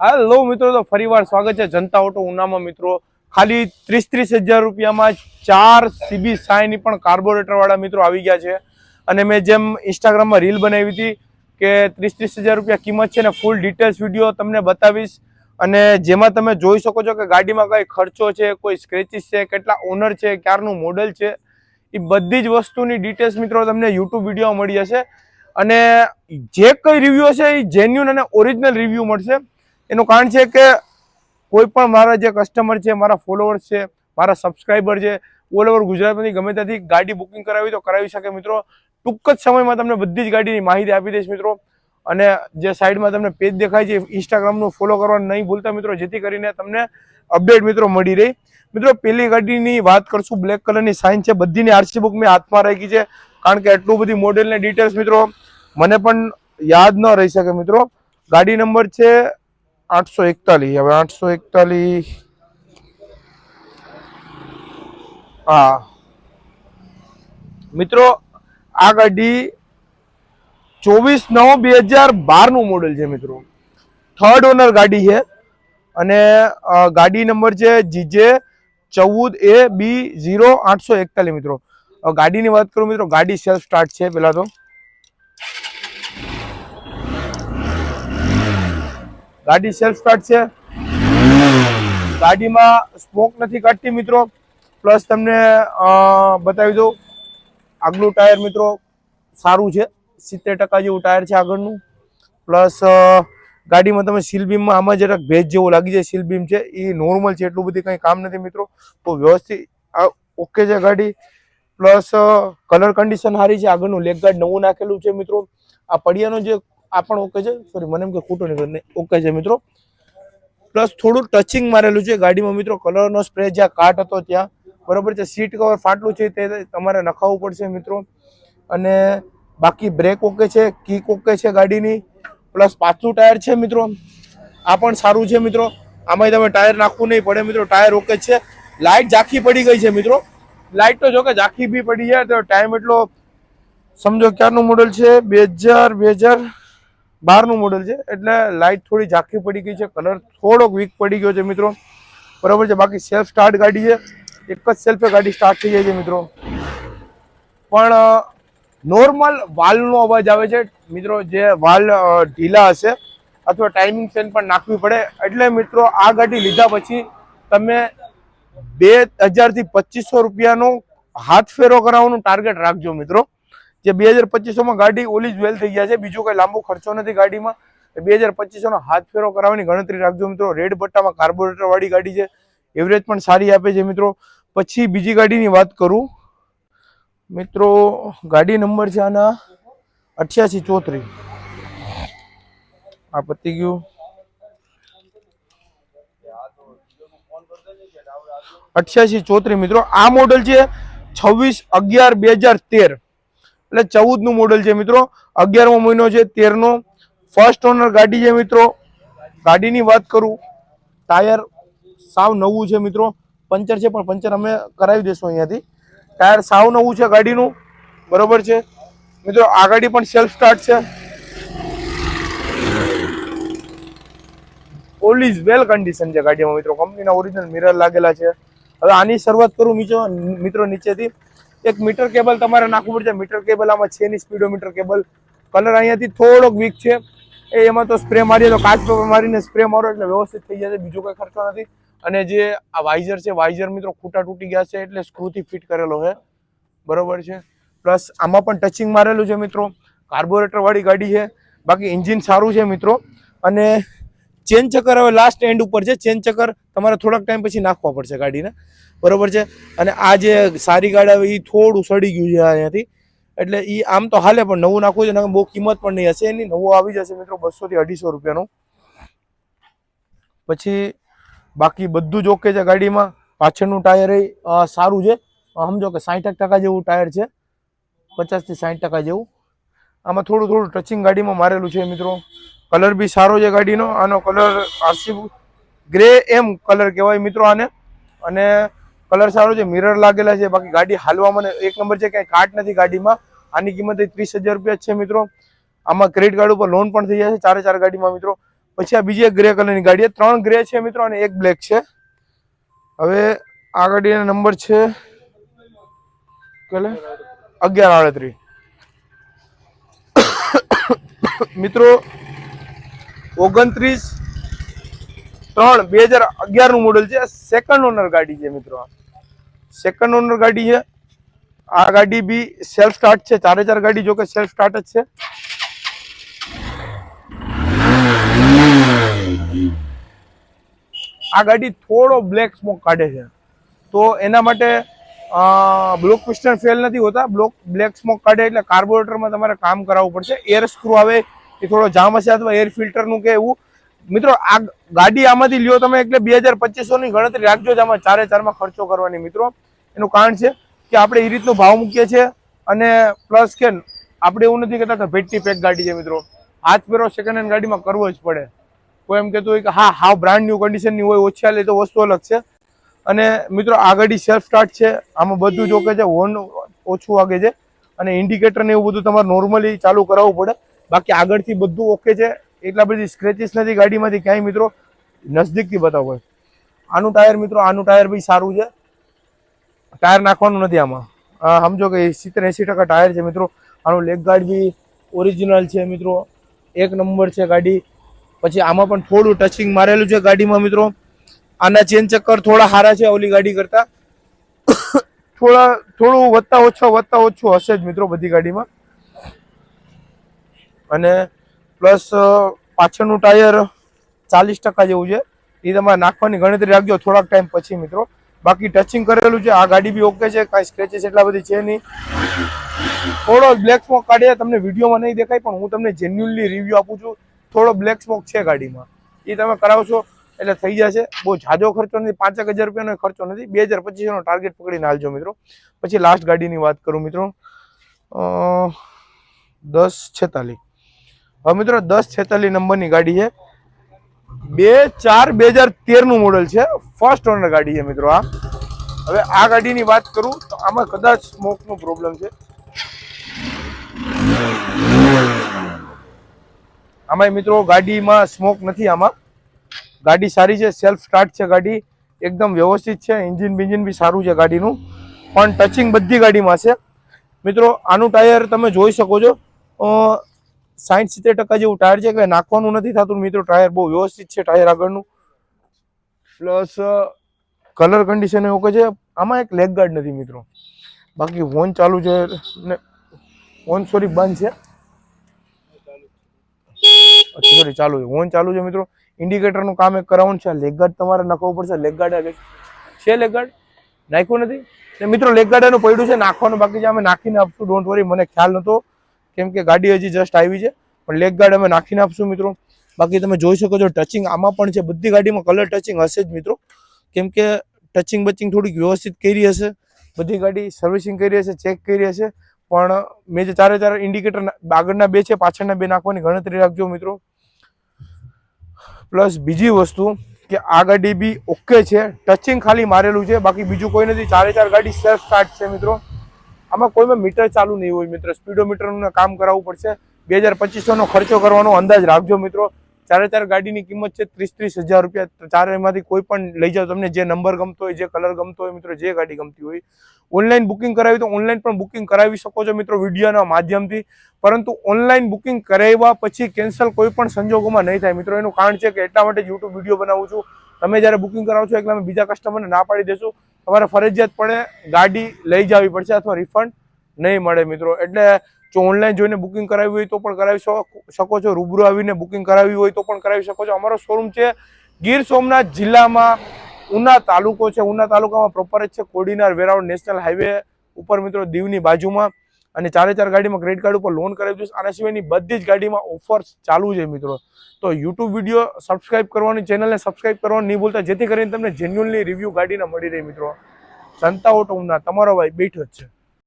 Hello મિત્રો, તો ફરીવાર સ્વાગત છે જનતા ઓટો ઉનામાં મિત્રો. ખાલી ત્રીસ ત્રીસ હજાર રૂપિયામાં ચાર સીબી સાઈની પણ કાર્બોરેટરવાળા મિત્રો આવી ગયા છે. અને મેં જેમ ઇન્સ્ટાગ્રામમાં રીલ બનાવી હતી કે ત્રીસ ત્રીસ હજાર રૂપિયા કિંમત છે ને ફૂલ ડિટેલ્સ વીડિયો તમને બતાવીશ. અને જેમાં તમે જોઈ શકો છો કે ગાડીમાં કઈ ખર્ચો છે, કોઈ સ્ક્રેચીસ છે, કેટલા ઓનર છે, ક્યારનું મોડલ છે એ બધી જ વસ્તુની ડિટેલ્સ મિત્રો તમને યુટ્યુબ વીડિયો મળી જશે. અને જે કઈ રિવ્યુ હશે એ જેન્યુન અને ઓરિજિનલ રિવ્યુ મળશે. એનું કારણ છે કે કોઈ પણ મારા જે કસ્ટમર છે, મારા ફોલોઅર્સ છે, મારા સબસ્ક્રાઈબર છે ઓલ ઓવર ગુજરાતમાંથી ગમે ત્યાંથી ગાડી બુકિંગ કરાવી તો કરાવી શકે મિત્રો. ટૂંક જ સમયમાં તમને બધી જ ગાડીની માહિતી આપી દઈશ મિત્રો. અને જે સાઈડમાં તમને પેજ દેખાય છે, ઇન્સ્ટાગ્રામનું ફોલો કરવાનું નહીં ભૂલતા મિત્રો, જેથી કરીને તમને અપડેટ મિત્રો મળી રહી. મિત્રો, પેલી ગાડીની વાત કરશું બ્લેક કલરની સાઇન છે, બધીની આરસી બુક મેં હાથમાં રાખી છે, કારણ કે એટલું બધી મોડેલની ડિટેલ્સ મિત્રો, મને પણ યાદ ન રહી શકે મિત્રો. ગાડી નંબર છે આઠસો એકતાલીસ, હવે આઠસો એકતાલીસ. હા. મિત્રો, આ ગાડી ચોવીસ નવ બે હજાર બારનું મોડેલ છે મિત્રો. થર્ડ ઓનર ગાડી છે અને ગાડી નંબર છે જીજે ચૌદ એ બી ઝીરો આઠસો એકતાલીસ મિત્રો. ગાડીની વાત કરું મિત્રો, ગાડી સેલ્ફ સ્ટાર્ટ છે પેલા તો. ગાડી સેલ્ફ સ્ટાર્ટ છે. ગાડીમાં સ્મોક નથી કાઢતી મિત્રો. પ્લસ તમને બતાવી દઉં. આગલું ટાયર મિત્રો સારું છે. સિત્તેર ટકા જેવું ટાયર છે આગળનું. પ્લસ ગાડીમાં તમે સીલબીમમાં આમાં જરાક ભેજ જેવું લાગી જાય સીલબીમ છે. એ નોર્મલ છે, એટલું બધું કંઈ કામ નથી મિત્રો. તો વ્યવસ્થિત ઓકે છે ગાડી. પ્લસ કલર કન્ડિશન સારી છે. આગળનું લેગ ગાર્ડ નવું નાખેલું છે મિત્રો. આ પડિયાનો જે આ પણ ઓકે છે. સોરી મને એમ કે ખોટો નીકળે ઓકે છે, મિત્રો. પ્લસ થોડું ટચિંગ મારેલું છે ગાડીમાં, મિત્રો. કલરનો સ્પ્રે જ્યાં કાટ હતો ત્યાં. બરોબર છે? સીટ કવર ફાટલું છે તે તમારે નખાવવું પડશે, મિત્રો. અને બાકી બ્રેક ઓકે છે કીક ઓકે છે ગાડીની. પ્લસ પાછલું ટાયર છે, મિત્રો. આ પણ સારું છે, મિત્રો. આમાં તમે ટાયર નાખવું નહીં પડે, મિત્રો. ટાયર ઓકે છે. લાઇટ ઝાંખી પડી ગઈ છે, મિત્રો. લાઇટ તો જો કે ઝાંખી બી પડી જાય તો ટાઈમ એટલો સમજો ક્યારનું મોડલ છે? બે બે હજાર બારનું મોડલ છે, એટલે લાઇટ થોડી ઝાંખી પડી ગઈ છે કલર થોડોક વીક પડી ગયો છે મિત્રો. બરાબર છે, બાકી સેલ્ફ સ્ટાર્ટ ગાડી છે, એક જ સેલ્ફે ગાડી સ્ટાર્ટ થઈ જાય છે મિત્રો. પણ નોર્મલ વાલનો અવાજ આવે છે. મિત્રો, જે વાલ ઢીલા હશે, અથવા ટાઈમિંગ ચેન પણ નાખવી પડે. એટલે મિત્રો, આ ગાડી લીધા પછી તમે બે હજારથી પચીસો રૂપિયાનો હાથ ફેરો કરાવવાનું ટાર્ગેટ રાખજો મિત્રો. જે બે હજાર પચીસોમાં ગાડી ઓલી જ વેલ થઈ ગયા છે. બીજો કોઈ લાંબો ખર્ચો નથી ગાડીમાં. બે હજાર પચીસોનો હાથ ફેરો કરાવવાની ગણતરી રાખજો મિત્રો. રેડ પટ્ટામાં કાર્બોરેટર વાળી ગાડી છે. એવરેજ પણ સારી આપે છે મિત્રો. પછી બીજી ગાડીની વાત કરું. મિત્રો, ગાડી નંબર છે આના અઠ્યાસી ચોત્રીસ. આ પતી ગયું. અઠ્યાસી ચોત્રીસ મિત્રો. આ મોડલ છે છવ્વીસ અગિયાર બે હજાર તેર. એટલે ચૌદનું મોડલ છે મિત્રો. અગિયારમો મહિનો છે તેર નો ફર્સ્ટ ઓનર ગાડી છે મિત્રો. ગાડીની વાત કરું ટાયર સાવ નવું છે મિત્રો. પંચર છે, પણ પંચર અમે કરાવી દઈશું અહીંયાથી. ટાયર સાવ નવું છે ગાડીનું. બરોબર છે? મિત્રો, આ ગાડી પણ સેલ્ફ સ્ટાર્ટ છે. ઓલ ઇઝ વેલ કન્ડિશન છે ગાડીમાં મિત્રો. કંપનીના ઓરિજિનલ મિરર લાગેલા છે. હવે આની શરૂઆત કરું, મિત્રો મિત્રો નીચેથી. એક મીટર કેબલ તમારે નાખવું પડશે. મીટર કેબલ આમાં છે ની સ્પીડોમીટર કેબલ કલર અહીંયાથી થોડોક વીક છે. એ એમાં તો સ્પ્રે મારીએ તો કાચ પેપર મારીને સ્પ્રે મારો એટલે વ્યવસ્થિત થઈ જશે બીજો કોઈ ખર્ચો નથી. અને જે આ વાઇઝર છે વાઇઝર મિત્રો ખૂટા તૂટી ગયા છે એટલે સ્ક્રૂથી ફિટ કરેલો છે. બરોબર છે? પ્લસ આમાં પણ ટચિંગ મારેલું છે મિત્રો. કાર્બોરેટર વાળી ગાડી છે. બાકી એન્જિન સારું છે મિત્રો. અને ચેન ચક્કર હવે લાસ્ટ એન્ડ ઉપર છે. ચેન ચક્કર તમારે થોડાક ટાઈમ પછી નાખવા પડશે ગાડીને. બરોબર છે? અને આ જે સારી ગાડી આવે એ થોડું સડી ગયું છે અહીંયાથી. એટલે એ આમ તો હાલે પણ નવું નાખવું છે બહુ કિંમત પણ નહીં હશે એની. નવું આવી જશે મિત્રો બસો થી અઢીસો રૂપિયાનું. પછી બાકી બધું જ ઓકે છે ગાડીમાં. પાછળનું ટાયર એ સારું છે. સમજો કે સાઠ ટકા જેવું ટાયર છે. પચાસથી સાઠ ટકા જેવું. આમાં થોડું થોડું ટચિંગ ગાડીમાં મારેલું છે મિત્રો. કલર બી સારો છે ગાડીનો. આનો કલર આરસી ગ્રે એમ કલર કહેવાય મિત્રો આને. અને કલર સારો છે મિરર લાગેલા છે. બાકી ગાડી હાલવા મને એક નંબર છે, કાંઈ કાટ નથી ગાડીમાં. આની કિંમત ત્રીસ હજાર રૂપિયા છે મિત્રો. આમાં ક્રેડિટ કાર્ડ ઉપર લોન પણ થઈ જશે ચારે ચાર ગાડીમાં મિત્રો. પછી આ બીજી એક ગ્રે કલરની ગાડી છે. ત્રણ ગ્રે છે મિત્રો અને એક બ્લેક છે. હવે આ ગાડીનો નંબર છે કેટલે? અગિયાર આડત્રીસ. મિત્રો ઓગણત્રીસ, ત્રણ, બે હજાર અગિયારનું મોડેલ છે. સેકન્ડ ઓનર ગાડી છે મિત્રો સેકન્ડ ઓનર ગાડી છે. આ ગાડી બી સેલ્ફ સ્ટાર્ટ છે. ચારે ચાર ગાડી જો કે સેલ્ફ સ્ટાર્ટ જ છે. આ ગાડી થોડો બ્લેક સ્મોક કાઢે છે. તો એના માટે બ્લોક પિસ્ટન ફેલ નથી હોતા. બ્લોક બ્લેક સ્મોક કાઢે એટલે કાર્બોરેટરમાં તમારે કામ કરાવવું પડશે. એર સ્ક્રૂ આવે એ થોડો જામ હશે અથવા એર ફિલ્ટરનું કે એવું? મિત્રો, આ ગાડી આમાંથી લ્યો તમે એટલે બે હજાર પચીસોની ગણતરી રાખજો જ આમાં ચારે ચારમાં ખર્ચો કરવાની, મિત્રો. એનું કારણ છે કે આપણે એ રીતનો ભાવ મૂકીએ છીએ અને પ્લસ કે આપણે એવું નથી કહેતા કે ભેટની પેક ગાડી છે, મિત્રો. હાથ ફેરો સેકન્ડ હેન્ડ ગાડીમાં કરવો જ પડે. કોઈ એમ કહેતું હોય કે હા હાવ બ્રાન્ડ ન્યુ કન્ડિશનની હોય, ઓછી હાલે તો વસ્તુ અલગ છે. અને મિત્રો, આ ગાડી સેલ્ફ સ્ટાર્ટ છે. આમાં બધું જો કે છે હોર્ન ઓછું વાગે છે. અને ઇન્ડિકેટર ને એવું બધું તમારે નોર્મલી ચાલુ કરાવવું પડે. બાકી આગળથી બધું ઓકે છે. એટલા બધી સ્ક્રેચીસ નથી ગાડીમાંથી ક્યાંય મિત્રો. નજદીકથી બતાવો હોય આનું ટાયર મિત્રો, આનું ટાયર બી સારું છે. ટાયર નાખવાનું નથી આમાં. સમજો કે સિત્તેર એંસી ટકા ટાયર છે મિત્રો. આનું લેગ ગાર્ડ બી ઓરિજિનલ છે મિત્રો. એક નંબર છે ગાડી. પછી આમાં પણ થોડું ટચિંગ મારેલું છે ગાડીમાં મિત્રો. આના ચેન ચક્કર થોડા સારા છે ઓલી ગાડી કરતાં. થોડા, થોડું વધતા ઓછો, વધતા ઓછું હશે જ મિત્રો બધી ગાડીમાં. અને પ્લસ પાછળનું ટાયર ચાલીસ ટકા જેવું છે. એ તમારે નાખવાની ગણતરી રાખજો થોડાક ટાઈમ પછી મિત્રો. બાકી ટચિંગ કરેલું છે, આ ગાડી બી ઓકે છે, કાંઈ સ્ક્રેચેસ એટલા બધી છે નહીં. થોડો બ્લેક સ્મોક કાઢીએ, તમને વિડીયોમાં નહીં દેખાય, પણ હું તમને જેન્યુનલી રિવ્યૂ આપું છું. થોડો બ્લેક સ્મોક છે ગાડીમાં. એ તમે કરાવશો, એટલે થઈ જશે. બહુ જાજો ખર્ચો નથી, પાંચેક હજાર રૂપિયાનો ખર્ચો નથી. બે હજાર પચીસનો ટાર્ગેટ પકડીને હાલજો મિત્રો. પછી લાસ્ટ ગાડીની વાત કરું મિત્રો. દસ છેતાલીસ. હવે મિત્રો, દસ છેતાલીસ નંબરની ગાડી છે. બે ચાર બે હજાર તેરનું મોડલ છે. ફર્સ્ટ ઓનર ગાડી છે મિત્રો આ. હવે આ ગાડીની વાત કરું તો આમાં કદાચ સ્મોકનો પ્રોબ્લેમ છે. આમાં મિત્રો ગાડીમાં સ્મોક નથી આમાં. ગાડી સારી છે સેલ્ફ સ્ટાર્ટ છે ગાડી. એકદમ વ્યવસ્થિત છે એન્જિન બિન્જિન બી સારું છે ગાડીનું. પણ ટચિંગ બધી ગાડીમાં છે. મિત્રો, આનું ટાયર તમે જોઈ શકો છો. સાઠ સિત્તેર ટકા જેવું ટાયર છે કે નાખવાનું નથી થતું. મિત્રો ટાયર બહુ વ્યવસ્થિત છે ટાયર આગળનું. પ્લસ કલર કન્ડિશન એવું કે છે, આમાં એક લેગ ગાર્ડ નથી, મિત્રો. બાકી વોન ચાલુ છે, ને વોન સોરી બંધ છે. સોરી ચાલુ છે. વોન ચાલુ છે, મિત્રો. ઇન્ડિકેટરનું કામ એક કરાવવાનું છે. લેગ ગાર્ડ તમારે નાખવું પડશે. લેગ ગાર્ડ છે લેગ ગાર્ડ નાખ્યું નથી? ને મિત્રો લેગ ગાર્ડ એનું પડ્યું છે, નાખવાનું. બાકી છે અમે નાખીને આપશું ડોન્ટ વરી મને ખ્યાલ નહોતો કેમ કે ગાડી હજી જસ્ટ આવી છે. પણ લેગ ગાર્ડ અમે નાખીને આપશું મિત્રો. બાકી તમે જોઈ શકો છો ટચિંગ આમાં પણ છે. બધી ગાડીમાં કલર ટચિંગ હશે જ મિત્રો. કેમ કે ટચિંગ બચિંગ થોડીક વ્યવસ્થિત કરી હશે. બધી ગાડી સર્વિસિંગ કરી હશે ચેક કરી હશે. પણ મેં જે ચારે ચાર ઇન્ડિકેટર આગળના બે છે, પાછળના બે નાખવાની ગણતરી રાખજો મિત્રો. પ્લસ બીજી વસ્તુ કે આ ગાડી બી ઓકે છે. ટચિંગ ખાલી મારેલું છે. બાકી બીજું કોઈ નથી. ચારે ચાર ગાડી સેલ્ફ સ્ટાર્ટ છે મિત્રો. આમાં કોઈમાં મીટર ચાલુ નહીં હોય મિત્રો. સ્પીડોમીટરનું કામ કરાવવું પડશે. બે હજાર પચીસોનો ખર્ચો કરવાનો અંદાજ રાખજો મિત્રો. ચારે ચાર ગાડીની કિંમત છે ત્રીસ ત્રીસ હજાર રૂપિયા. ચારેમાંથી કોઈ પણ લઈ જાઓ તમને જે નંબર ગમતો હોય, જે કલર ગમતો હોય મિત્રો, જે ગાડી ગમતી હોય. ઓનલાઈન બુકિંગ કરાવી તો ઓનલાઈન પણ બુકિંગ કરાવી શકો છો મિત્રો વિડીયોના માધ્યમથી. પરંતુ ઓનલાઈન બુકિંગ કરાવ્યા પછી કેન્સલ કોઈ પણ સંજોગોમાં નહીં થાય મિત્રો. એનું કારણ છે કે એટલા માટે યુટ્યુબ વીડિયો બનાવું છું. તમે જ્યારે બુકિંગ કરાવો છો એટલે અમે બીજા કસ્ટમરને ના પાડી દેશું. તમારે ફરજિયાત પડે ગાડી લઈ જવી પડશે અથવા રિફંડ નહીં મળે મિત્રો. એટલે જો ઓનલાઈન જોઈને બુકિંગ કરાવી હોય તો પણ કરાવી શકો છો. રૂબરૂ આવીને બુકિંગ કરાવી હોય તો પણ કરાવી શકો છો. અમારો શોરૂમ છે ગીર સોમનાથ જિલ્લામાં ઉના તાલુકો છે. ઉના તાલુકામાં પ્રોપર જ છે. કોડીનાર વેરાવળ નેશનલ હાઈવે ઉપર મિત્રો દીવની બાજુમાં. અને ચારે ચાર ગાડીમાં ક્રેડિટ કાર્ડ ઉપર લોન કરાવી દઈશ. આના સિવાયની બધી જ ગાડીમાં ઓફર્સ ચાલુ છે મિત્રો. તો યુટ્યુબ વીડિયો સબસ્ક્રાઇબ કરવાની ચેનલને સબસ્ક્રાઇબ કરવાનું નહીં ભૂલતા. જેથી કરીને તમને જેન્યુઅનલી રિવ્યૂ ગાડીના મળી રહે મિત્રો. સંતા ઓટોમના તમારો ભાઈ બેઠો જ છે.